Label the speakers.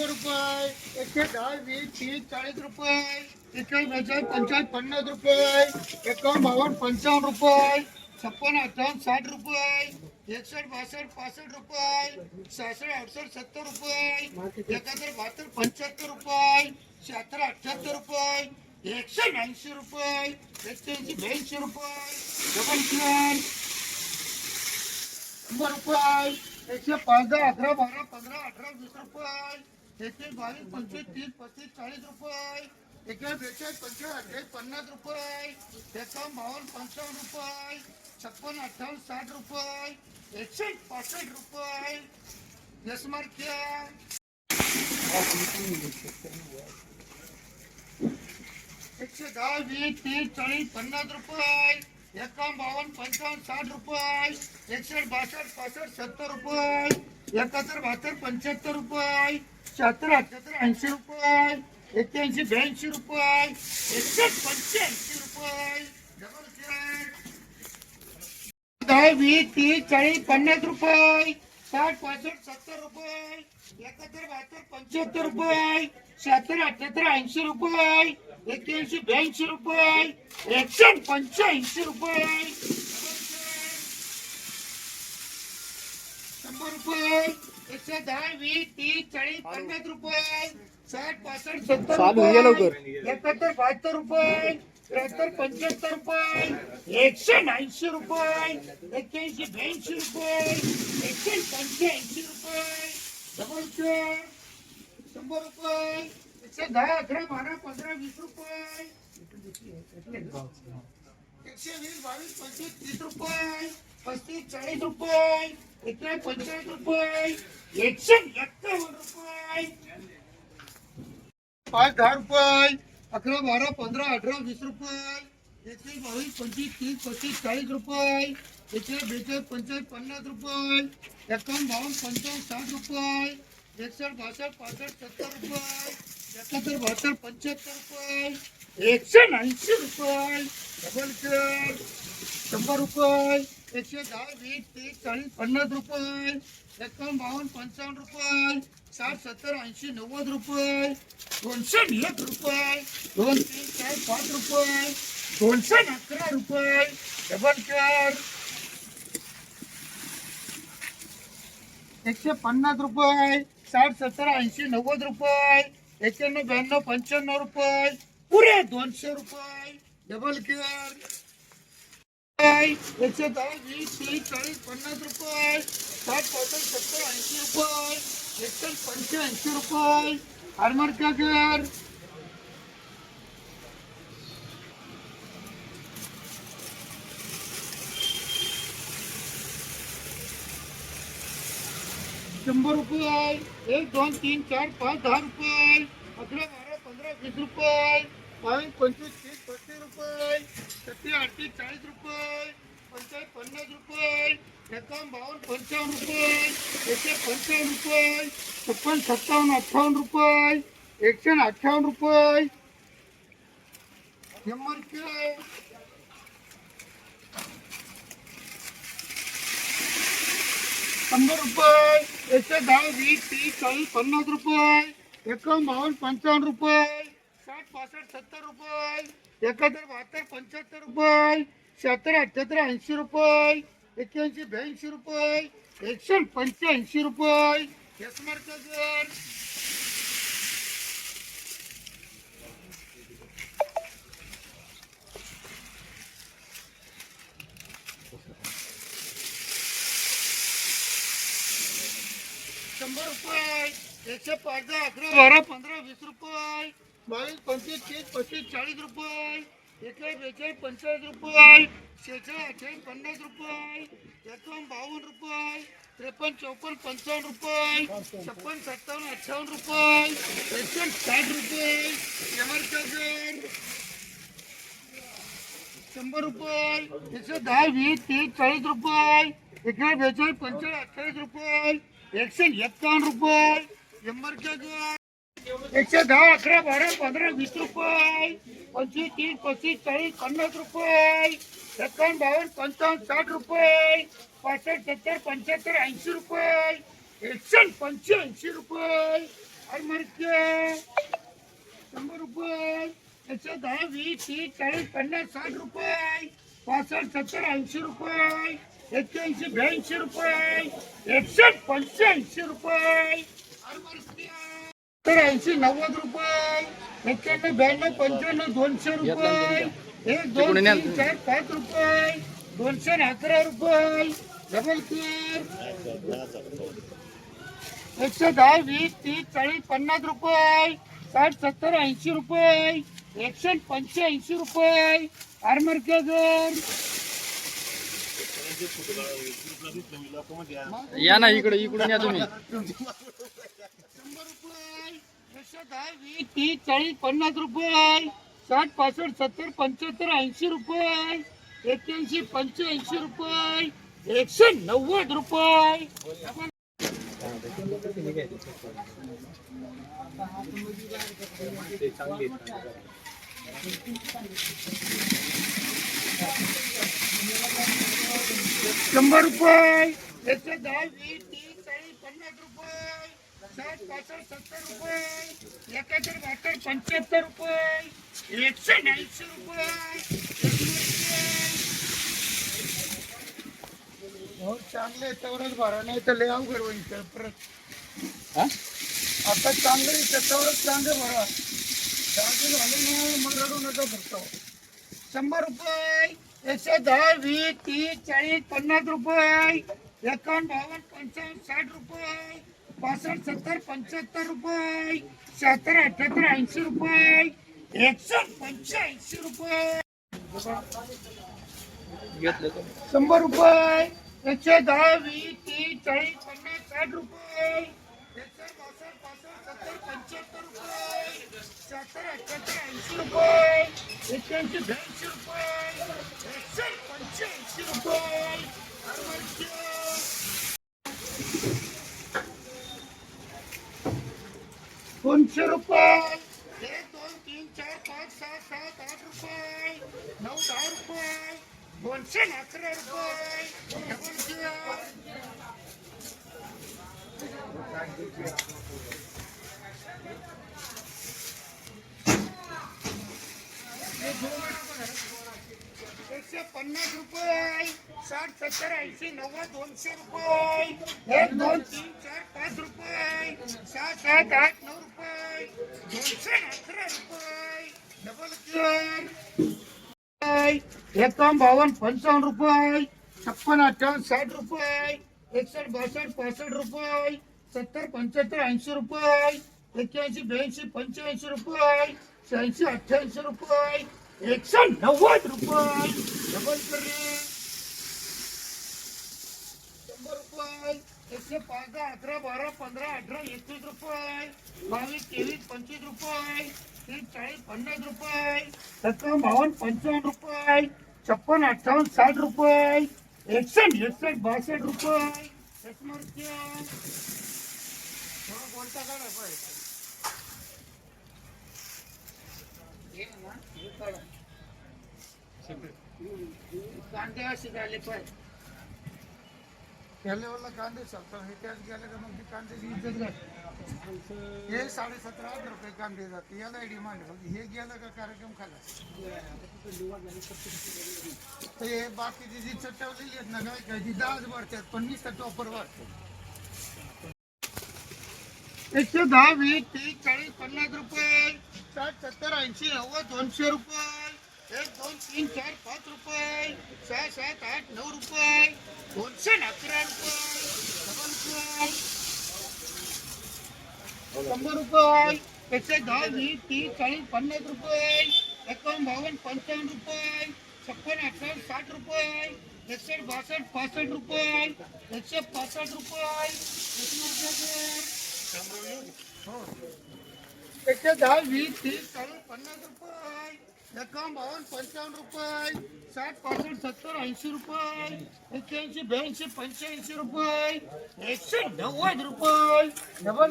Speaker 1: शंभर रुपये एकशे दहा वीस तीस चाळीस रुपये एकशे बेचाळीस पंचाळीस पन्नास रुपये एकावन्न बावन्न पंचावन्न रुपये छप्पन अठ्ठावन्न साठ रुपये एकसष्ट बासष्ट पासष्ट रुपये सहासष्ट अडसष्ट सत्तर रुपये एकाहत्तर बहात्तर पंच्याहत्तर रुपये शहात्तर अठ्ठ्याहत्तर रुपये एकशे ऐंशी रुपये एक्क्याऐंशी ब्याऐंशी रुपये डबल किरण शंभर रुपये एकशे पाच दहा अकरा बारा पंधरा अठरा वीस रुपये एकवीस बावीस पंचवीस तीस पस्तीस चाळीस रुपये. एकवीस बेचाळीस पंचवीस अठ्ठावीस पन्नास रुपये. एकावन्न बावन्न पंचावन्न रुपये. छप्पन अठ्ठावन्न साठ रुपये. एकशे पासष्ट रुपये. यस एकशे दहा वीस तीस चाळीस पन्नास रुपये. एकावन्न बावन्न पंचावन्न साठ रुपये. एकसष्ट बासष्ट पासष्ट सत्तर रुपये. एकाहत्तर बहात्तर पंच्याहत्तर रुपये. शहात्तर अठ्याहत्तर ऐंशी रुपये एक्क्याऐंशी ब्याऐंशी रुपये एकशे पंच्याऐंशी रुपये. डबल चेक दहा वीस तीस चाळीस पन्नास रुपये. साठ पासष्ट सत्तर रुपये. एकाहत्तर बहात्तर पंच्याहत्तर रुपये. शहात्तर अठ्याहत्तर ऐंशी रुपये. एक्क्याऐंशी ब्याऐंशी रुपये. एकशे पंच्याऐंशी रुपये शंभर रुपये दहा वीस तीस चाळीस पन्नास रुपये. साठ पासष्ट सत्तर रुपये. एकाहत्तर बहात्तर रुपये. त्र्याहत्तर पंच्याहत्तर रुपये. एकशे ऐंशी रुपये. एक्क्याऐंशी ब्याऐंशी रुपये. एकशे पंच्याऐंशी रुपये. डबल चेअर शंभर रुपये. एकशे दहा अकरा बारा पंधरा वीस रुपये. एकशे वीस बावीस पंचवीस तीस रुपये. पस्तीस चाळीस रुपये. एकशे पंचेचाळीस रुपये. एकशे एक्कावन्न रुपये. पाच दहा रुपये. अकरा बारा पंधरा अठरा वीस रुपये. एकशे बावीस पंचवीस तीस पस्तीस चाळीस रुपये. एकशे बेचाळीस पंचेचाळीस पन्नास रुपये. एकावन्न बावन्न पंचावन्न साठ रुपये. एकसष्ट बासष्ट पासष्ट सत्तर रुपये. एकाहत्तर बहात्तर पंच्याहत्तर रुपये. एकशे ऐंशी रुपये. डबल चेक शंभर रुपये एकशे दहा वीस तीस चाळीस पन्नास रुपये एकावन्न बावन्न पंचावन्न रुपये साठ सत्तर ऐंशी नव्वद रुपये दोनशे एक रुपये दोन तीन चार पाच रुपये दोनशे अकरा रुपये डबल चार. एकशे पन्नास रुपये साठ सत्तर ऐंशी नव्वद रुपये एक्क्याण्णव ब्याण्णव पंच्याण्णव रुपये पुरे दोनशे रुपये. डबल केअर एकशे दहा वीस तीस चाळीस पन्नास रुपये। साठ पासष्ट सत्तर ऐंशी रुपये। एकशे पंच्याऐंशी रुपये। आरमार केअर शंभर रुपये। एक, दोन, तीन, चार, पाच, दहा रुपये। अकरा बारा पंधरा वीस रुपये। बावीस पंचवीस तीस पस्तीस रुपये छत्तीस अडतीस चाळीस रुपये पंचाळीस पन्नास रुपये एकावन्न बावन्न पंचावन्न रुपये एकशे पंचावन्न रुपये छप्पन सत्तावन्न अठ्ठावन्न रुपये एकशे अठ्ठावन्न रुपये. शंभर रुपये शंभर रुपये एकशे दहा वीस तीस चाळीस पन्नास रुपये एकावन्न बावन्न पंचावन्न रुपये. पासष्ट सत्तर रुपये. एकाहत्तर बहात्तर पंच्याहत्तर रुपये. शहात्तर अठ्ठ्याहत्तर ऐंशी रुपये. एक्क्याऐंशी ब्याऐंशी रुपये. एकशे पंच्याऐंशी रुपये. यशमार्क शंभर रुपये. एकशे पाच दहा अकरा बारा पंधरा वीस रुपये. बावीस पंचवीस तीस पस्तीस चाळीस रुपये. एकवीस बेचाळीस पंचेचाळीस रुपये. शेहेचाळीस अठ्ठावीस पन्नास रुपये. एकावन्न बावन्न रुपये. त्रेपन्न चौपन्न पंचावन्न रुपये. छप्पन सत्तावन्न अठ्ठावन्न रुपये. एकशे साठ रुपये. एमआर चार्जर शंभर रुपये. एकशे दहा वीस तीस चाळीस रुपये. एकशे बेचाळीस पंचेचाळीस अठ्ठावीस रुपये. एकशे एक्कावन्न रुपये. शंभर चार्जर एकशे दहा अकरा बारा पंधरा वीस रुपये. पंचवीस तीस पस्तीस चाळीस पन्नास रुपये. एकावन्न बावन्न पंचावन्न साठ रुपये. पासष्ट सत्तर पंच्याहत्तर ऐंशी रुपये. एकशे पंच्याऐंशी रुपये. आणि मरके शंभर रुपये. एकशे दहा वीस तीस चाळीस पन्नास साठ रुपये. पासष्ट सत्तर ऐंशी रुपये. एक्क्याऐंशी ब्याऐंशी रुपये. एकशे पंच्याऐंशी रुपये. तर ऐंशी नव्वद रुपये एक्क्याण्णव ब्याण्णव पंच्याण्णव दोनशे रुपये एक दोन तीन चार पाच रुपये दोनशे अकरा रुपये. डबल केअर एकशे दहा वीस तीस चाळीस पन्नास रुपये साठ सत्तर ऐंशी रुपये एकशे पंच्याऐंशी रुपये. आर्मर केगर
Speaker 2: या ना इकडे इकडून या तुम्ही.
Speaker 1: एकशे दहा वीस तीस चाळीस पन्नास रुपये. साठ पासष्ट सत्तर पंच्याहत्तर ऐंशी रुपये. एक्क्याऐंशी पंच्याऐंशी रुपये. एकशे नव्वद रुपये. शंभर रुपये. एकशे दहा वीस तीस चाळीस पन्नास रुपये साठ पासष्ट सत्तर रुपये. एकाहत्तर बहात्तर पंच्याहत्तर रुपये. एकशे ऐंशी रुपये. हो चांगले तेवढंच भरा नाही तर लय अवघड होईल तर परत.
Speaker 2: हा?
Speaker 1: आता चांगलं आहे तेवढंच चांगलं भरा. चांगलं झालं ना मग रडू नका भरतो शंभर रुपये एकशे दहा वीस तीस चाळीस पन्नास रुपये. एकावन्न बावन्न पंचावन्न साठ रुपये. पासष्ट सत्तर पंच्याहत्तर रुपये शहात्तर अठ्याहत्तर ऐंशी रुपये एकशे पंच्याऐंशी रुपये. शंभर रुपये एकशे दहा वीस तीस चाळीस पन्नास साठ रुपये एकशे बासष्ट पासष्ट सत्तर पंच्याहत्तर रुपये शहात्तर अठ्याहत्तर ऐंशी रुपये एक्क्याऐंशी ब्याऐंशी रुपये एकशे पंच्याऐंशी रुपये. दोनशे रुपये. एक दोन तीन चार पाच सहा सात आठ रुपये. नऊ दहा रुपये. दोनशे अकरा रुपये. डबल एकशे पन्नास रुपये साठ सत्तर ऐंशी नव्वद दोनशे रुपये एक दोन तीन चार पाच रुपये सात आठ नऊ रुपये दोनशे रुपये डबल बावन्न पंचावन्न रुपये छप्पन अठ्ठावन्न साठ रुपये एकसठ बासष्ट पासष्ट रुपये सत्तर पंच्याहत्तर ऐंशी रुपये एक्क्याऐंशी ब्याऐंशी पंच्याऐंशी रुपये शहाऐंशी अठ्ठ्याऐंशी रुपये एकशे नव्वद रुपये. डबल करे शंभर रुपये. एकशे पाच दहा अकरा बारा पंधरा अठरा एकवीस रुपये. बावीस तेवीस पंचवीस रुपये. तीस चाळीस पन्नास रुपये. सत्तर बावन्न पंचावन्न रुपये. छप्पन अठ्ठावन्न साठ रुपये. एकशे एकसष्ट बासष्ट रुपये. एकमार्क्य. बोलता काढा पाहिजे कांदे असे झाले पाहिजे त्या लेवलला कांदे चालतात हे त्यात गेले का मग ती कांद्याची इज्जत घाल. हे साडे सतरा हजार रुपये कांदे जाते याला डिमांड हे गेलं का कार्यक्रम खाला? तर हे बाकीची जी चटवलेली आहेत ना काय काय ती दहाच भरतात पण नुसतं टॉपर भरतात एकशे दहा वीस तीस चाळीस पन्नास रुपये साठ सत्तर ऐंशी नव्वद दोनशे रुपये. एक दोन तीन चार पाच रुपये. सहा सात आठ नऊ रुपये. दोनशे अकरा रुपये. डबल रुपये. शंभर रुपये. एकशे दहा वीस तीस चाळीस पन्नास रुपये. एकावन्न बावन्न पंचावन्न रुपये. छप्पन अठ्ठावन्न साठ रुपये. एकसष्ट बासष्ट पासष्ट रुपये. एकशे पासष्ट रुपये. एकशे दहा वीस तीस चाळीस पन्नास रुपये. एकावन्न बावन्न पंचावन्न रुपये साठ पासष्ट सत्तर ऐंशी रुपये एक्क्याऐंशी ब्याऐंशी पंच्याऐंशी रुपये एकशे नव्वद रुपये. डबल